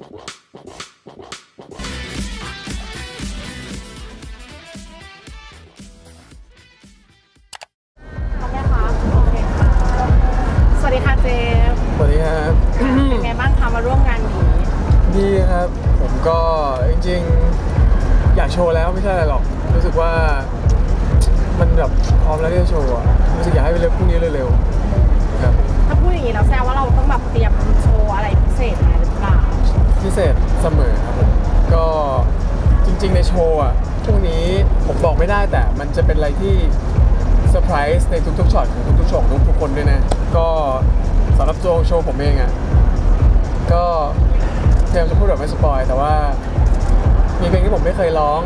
สวัสดีค่ะเจมส์สวัสดีครับ เป็นไงบ้างคะมาร่วมงานนี้ ดีครับ ผมก็จริงๆ อยากโชว์แล้วไม่ใช่อะไรหรอก รู้สึกว่ามันแบบพร้อมแล้วที่จะโชว์อะรู้สึกอยากให้ไปเร็วพรุ่งนี้เร็วๆ โชว์อะพรุ่งนี้ผมบอกไม่ได้แต่มันจะเป็นอะไรที่เซอร์ไพรส์ในทุกๆช็อตของทุกๆโชว์ของทุกๆคนด้วยนะ ก็สำหรับตัวโชว์ผมเองอะก็พยายามจะพูดแบบไม่สปอยแต่ว่า มีเพลงที่ผมไม่เคยร้อง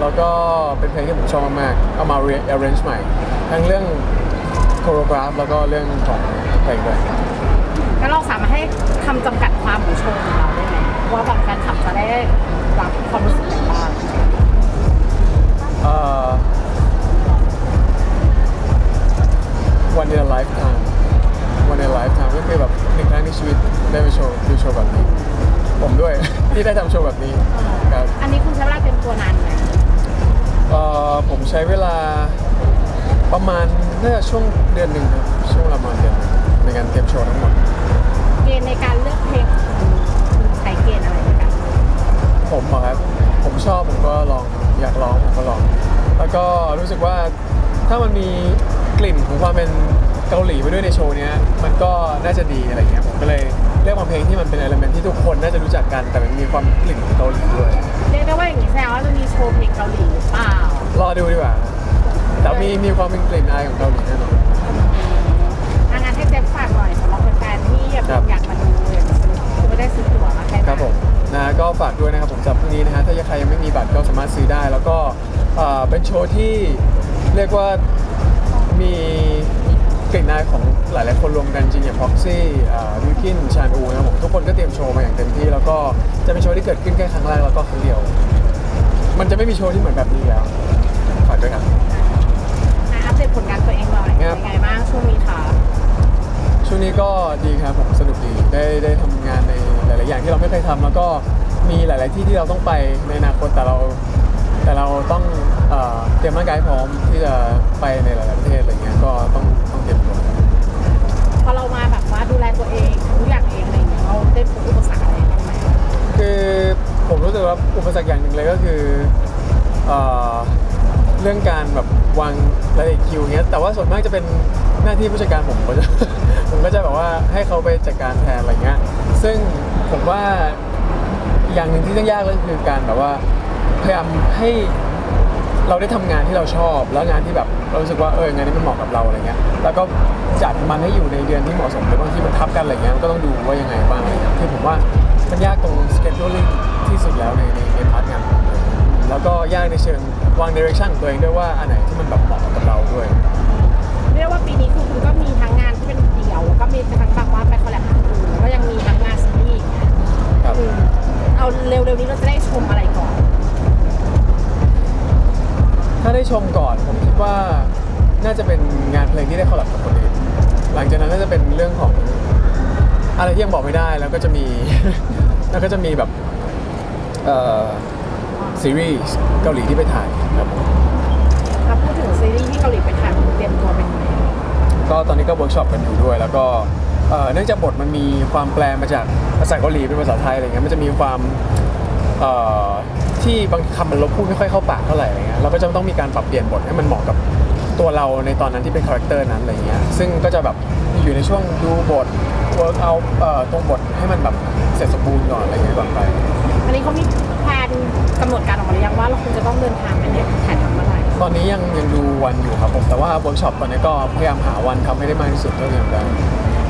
แล้วก็เป็นเพลงที่ผมชอบมากๆเอามา rearrange ใหม่ ทั้งเรื่องโคโรกราฟแล้วก็เรื่องของเพลงด้วยแล้วเราสามารถให้คำจำกัดความของโชว์ของเราได้ไหมว่าแบบแฟนคลับจะได้ รับความรู้สึกอย่างไรบ้างเอ่อ one in a lifetime one in a lifetime ก็คือแบบหนึ่งครั้งในชีวิตได้ไปโชว์ดูโชว์แบบนี้ ผมด้วย ที่ได้ทำโชว์แบบนี้ครับอันนี้คุณใช้เวลาเตรียมตัวนานไหมเอ่อผมใช้เวลาประมาณน่าจะช่วงเดือนหนึ่งครับช่วงประมาณเดือนหนึ่งในการเตรียมโชว์ทั้งหมด เกณฑ์ในการเลือกเพลงของ ผมอะครับผมชอบผมก็ลองอยากลองผมก็ลอง แล้วก็รู้สึกว่าถ้ามันมีกลิ่นของความเป็นเกาหลีไปด้วยในโชว์เนี้ยมันก็น่าจะดีอะไรเงี้ยผมก็เลยเลือกมาเพลงที่มันเป็นเอลเมนที่ทุกคนน่าจะรู้จักกันแต่มันมีความกลิ่นของเกาหลีด้วยเรียกได้ว่าอย่างนี้แสดงว่าจะมีโชว์เพลงเกาหลีหรือเปล่ารอดูดีกว่าแต่มีมีความเป็นกลิ่นอายของเกาหลีแน่นอนทางงานให้เจฟฝากหน่อยสำหรับแฟนๆที่อยากครับอยากมาดู ฝากด้วยนะครับผมสำหรับพรุ่งนี้นะฮะถ้าใครยังไม่มีบัตรก็สามารถซื้อได้ แล้วก็เอ่อเป็นโชว์ที่เรียกว่ามีกลิ่นอายของหลาย ๆ คนรวมกันจริงอย่างพ็อกซี่วิวกินชานอูนะครับผมทุกคนก็เตรียมโชว์มาอย่างเต็มที่ แล้วก็จะเป็นโชว์ที่เกิดขึ้นแค่ครั้งแรกแล้วก็ครั้งเดียว มันจะไม่มีโชว์ที่เหมือนแบบนี้แล้วฝากด้วยครับอะอัปเดตผลงานตัวเองหน่อยครับเป็นไงบ้างช่วงนี้คะช่วงนี้ก็ดีครับผมสนุกดีได้ได้ทำงานในหลาย ๆ อย่างที่เราไม่เคยทำแล้วก็ มีหลาย ๆ ที่ที่เราต้องไปในอนาคตแต่เราแต่เราต้องเอ่อเตรียมร่างกายให้พร้อมที่จะไปในหลาย ๆ ประเทศอะไรเงี้ยก็ต้องต้องเตรียมตัวครับพอเรามาแบบว่าดูแลตัวเองทุกอย่างเองอะไรอย่างเงี้ยเราได้พบอุปสรรคอะไรบ้างไหมคือผมรู้สึกว่าอุปสรรคอย่างหนึ่งเลยก็คือเอ่อเรื่องการแบบวางรายละเอียดคิวเงี้ยแต่ว่าส่วนมากจะเป็นหน้าที่ผู้จัดการผมผมก็จะ ผมก็จะแบบว่าให้เขาไปจัดการแทนอะไรเงี้ยซึ่งผมว่า อย่างหนึ่งที่ต้องยากก็คือการแบบว่าพยายามให้เราได้ทำงานที่เราชอบ แล้วงานที่แบบเรารู้สึกว่าเอองานนี้มันเหมาะกับเราอะไรเงี้ยแล้วก็จัดมันให้อยู่ในเดือนที่เหมาะสมแต่บางทีมันทับกันอะไรเงี้ยมันก็ต้องดูว่ายังไงบ้างอะไรเงี้ยคือผมว่ามันยากตรง scheduling ที่สุดแล้วในในในพาร์ทงานผมเลยแล้วก็ยากในเชิงวาง direction ของตัวเองด้วยว่าอันไหนที่มันแบบเหมาะกับเราด้วย เรียกว่าปีนี้คือคุณก็มีทั้งงานที่เป็นเดี่ยวแล้วก็มีทั้งแบบว่าไปคอลแลบกับคุณแล้วก็ยังมีทั้งงานซีรีส์อย่างเงี้ยครับ อืม เอาเร็วๆนี้เราจะได้ชมอะไรก่อน ถ้าได้ชมก่อนผมคิดว่าน่าจะเป็นงานเพลงที่ได้คอลแลบกับคนอื่นหลังจากนั้นน่าจะเป็นเรื่องของอะไรที่ยังบอกไม่ได้แล้วก็จะมี แล้วก็จะมีแบบเอ่อซีรีส์เกาหลีที่ไปถ่ายครับผมเราพูดถึงซีรีส์ที่เกาหลีไปถ่ายคุณเตรียมตัวเป็นไงก็ตอนนี้ก็เวิร์กช็อปกันอยู่ด้วย แล้วก็ เอ่อเนื่องจากบทมันมีความแปลมาจากภาษาเกาหลีเป็นภาษาไทยอะไรเงี้ยมันจะมีความเอ่อที่บางคำมันเราพูดไม่ค่อยเข้าปากเท่าไหร่อะไรเงี้ยเราก็จะต้องมีการปรับเปลี่ยนบทให้มันเหมาะกับตัวเราในตอนนั้นที่เป็นคาแรคเตอร์นั้นอะไรเงี้ยซึ่งก็จะแบบอยู่ในช่วงดูบทเวิร์กเอาตรงบทให้มันแบบเสร็จสมบูรณ์ก่อนอะไรเงี้ยก่อนไป อันนี้เขามีแผนกำหนดการออกมาหรือยังว่าเราควรจะต้องเดินทางไปไหนถ่ายทำเมื่อไหร่ตอนนี้ยังยังดูวันอยู่ครับผมแต่ว่าเวิร์กช็อปตอนนี้ก็พยายามหาวันทำให้ได้มากที่สุดเท่าที่ทำได้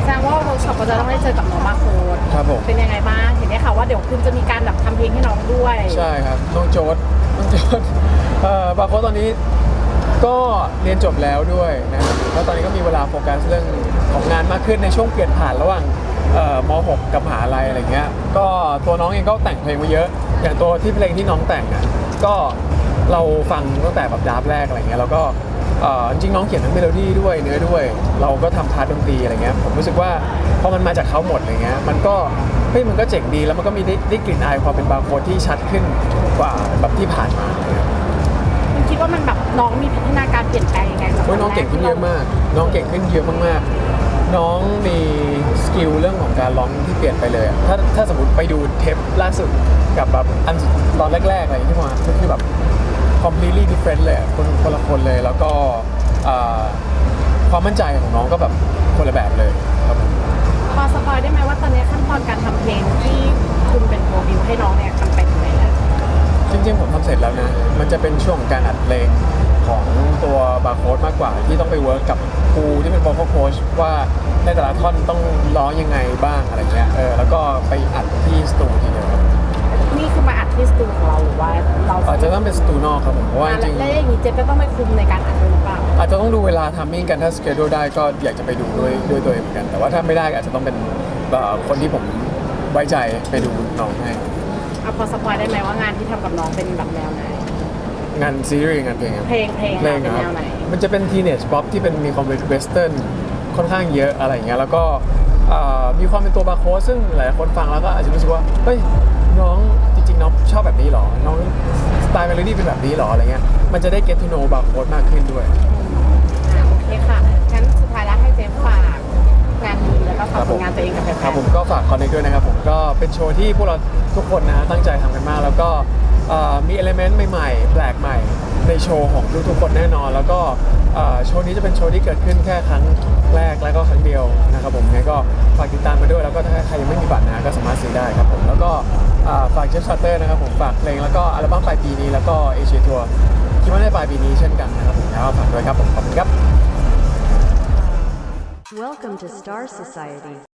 แสดงว่าเวิร์กช็อปก็จะต้องได้เจอกับน้องมาโค้ดครับผม เป็นยังไงบ้างเห็นได้ข่าวว่าเดี๋ยวคุณจะมีการแบบทำเพลงให้น้องด้วยใช่ครับน้องโจ๊ดน้องโจ๊ดเอ่อบาโคตอนนี้ก็เรียนจบแล้วด้วยนะครับแล้วตอนนี้ก็มีเวลาโฟกัสเรื่องของงานมากขึ้นในช่วงเปลี่ยนผ่านระหว่างเอ่อม .6 กับมหาลัยอะไรเงี้ย ก็ตัวน้องเองก็แต่งเพลงมาเยอะ อย่างตัวที่เพลงที่น้องแต่งอะก็เราฟังตั้งแต่แบบดราฟต์แรกอะไรเงี้ยแล้วก็ เอ่อจริงๆน้องเขียนทั้งเมโลดี้ด้วยเนื้อด้วย เราก็ทำพาร์ทดนตรีอะไรเงี้ยผมรู้สึกว่าพอมันมาจากเขาหมดอะไรเงี้ยมันก็เฮ้ยมันก็เจ๋งดีแล้วมันก็มีได้ได้กลิ่นอายความเป็นบาร์โค้ดที่ชัดขึ้นกว่าแบบที่ผ่านมาเลยครับคุณคิดว่ามันแบบน้องมีพัฒนาการเปลี่ยนแปลงยังไงจากโอ้ยน้องเก่งขึ้นเยอะมาก น้องเก่งขึ้นเยอะมากๆ น้องมีสกิลเรื่องของการร้องที่เปลี่ยนไปเลยอะถ้าถ้าสมมติไปดูเทปล่าสุดกับแบบอันตอนแรกๆอะไรที่มาก็คือแบบ completely different เลยอะคนคนละคนเลย แล้วก็อ่าความมั่นใจของน้องก็แบบคนละแบบเลยครับผม พอสปอยได้ไหมว่าตอนนี้ขั้นตอนการทำเพลงที่คุณเป็นโปรดิวให้น้องเนี่ยมันไปถึงไหนแล้วจริงๆ ผมทำเสร็จแล้วนะ มันจะเป็นช่วงของการอัดเพลงของตัวบาร์โค้ดมากกว่าที่ต้องไปเวิร์กกับครูที่เป็น vocal coach ว่าในแต่ละท่อนต้องร้องยังไงบ้างอะไรเงี้ย เออ แล้ว ต้องเป็นสตูนอกครับผมเพราะว่าจริงแล้วอย่างนี้เจ๊ก็ต้องไปคุมในการอัดด้วยหรือเปล่าๆอาจจะต้องดูเวลาทัมมิ่งกันถ้าสเกดูได้ก็อยากจะไปดูด้วยด้วยตัวเองเหมือนกัน แต่ว่าถ้าไม่ได้อาจจะต้องเป็นเอ่อคนที่ผมไว้ใจไปดูน้องให้ เอาพอสปอยได้ไหมว่างานที่ทำกับน้องเป็นแบบแนวไหน งานซีรีส์งานเพลงครับ เพลงเพลงเพลงเป็นคแนรับวไหน มันจะเป็นทีเนจป๊อปที่เป็นมีความเป็นเวสเทิร์นค่อนข้างเยอะอะไรอย่างเงี้ยแล้วก็อ่ามีความเป็นตัวบาร์โค้ดซึ่งหลายๆคนฟังแล้วก็อาจจะรู้สึกว่าเฮ้ยน้องจริงๆน้องชอบแบบนี้เหรอ น้องส ไตล์เมโลดี้เป็นแบบนี้เหรออะไรเงี้ยมันจะได้ get to know บาร์โค้ดมากขึ้นด้วย อ่าโอเคค่ะ งั้นสุดท้ายแล้วให้เจฟฝากงานดีแล้วก็ฝากครับผผลมงานตัวเองกับแฟนๆ ครับผมก็ฝากคอนเนคด้วยนะครับผมก็เป็นโชว์ที่พวกเราทุกคนนะฮะตั้งใจทำกันมาก แล้วก็เอ่อมีเอลเมนต์ใหม่ๆ แปลกใหม่ ในโชว์ของทุกๆคนแน่นอน แล้วก็โชว์นี้จะเป็นโชว์ที่เกิดขึ้นแค่ครั้งแรกและก็ครั้งเดียวนะครับผมงั้นก็ฝากติดตามมาด้วยแล้วก็ถ้าใครยังไม่มีบัตรนะก็สามารถซื้อได้ครับผมแล้วก็ฝากเจฟซัตเตอร์นะครับผมฝากเพลงแล้วก็อัลบั้มปลายปีนี้แล้วก็เอเชียทัวร์คิดว่าในปลายปีนี้เช่นกันนะครับผมแล้วฝากด้วยครับผมขอบคุณครับ Welcome to Star Society.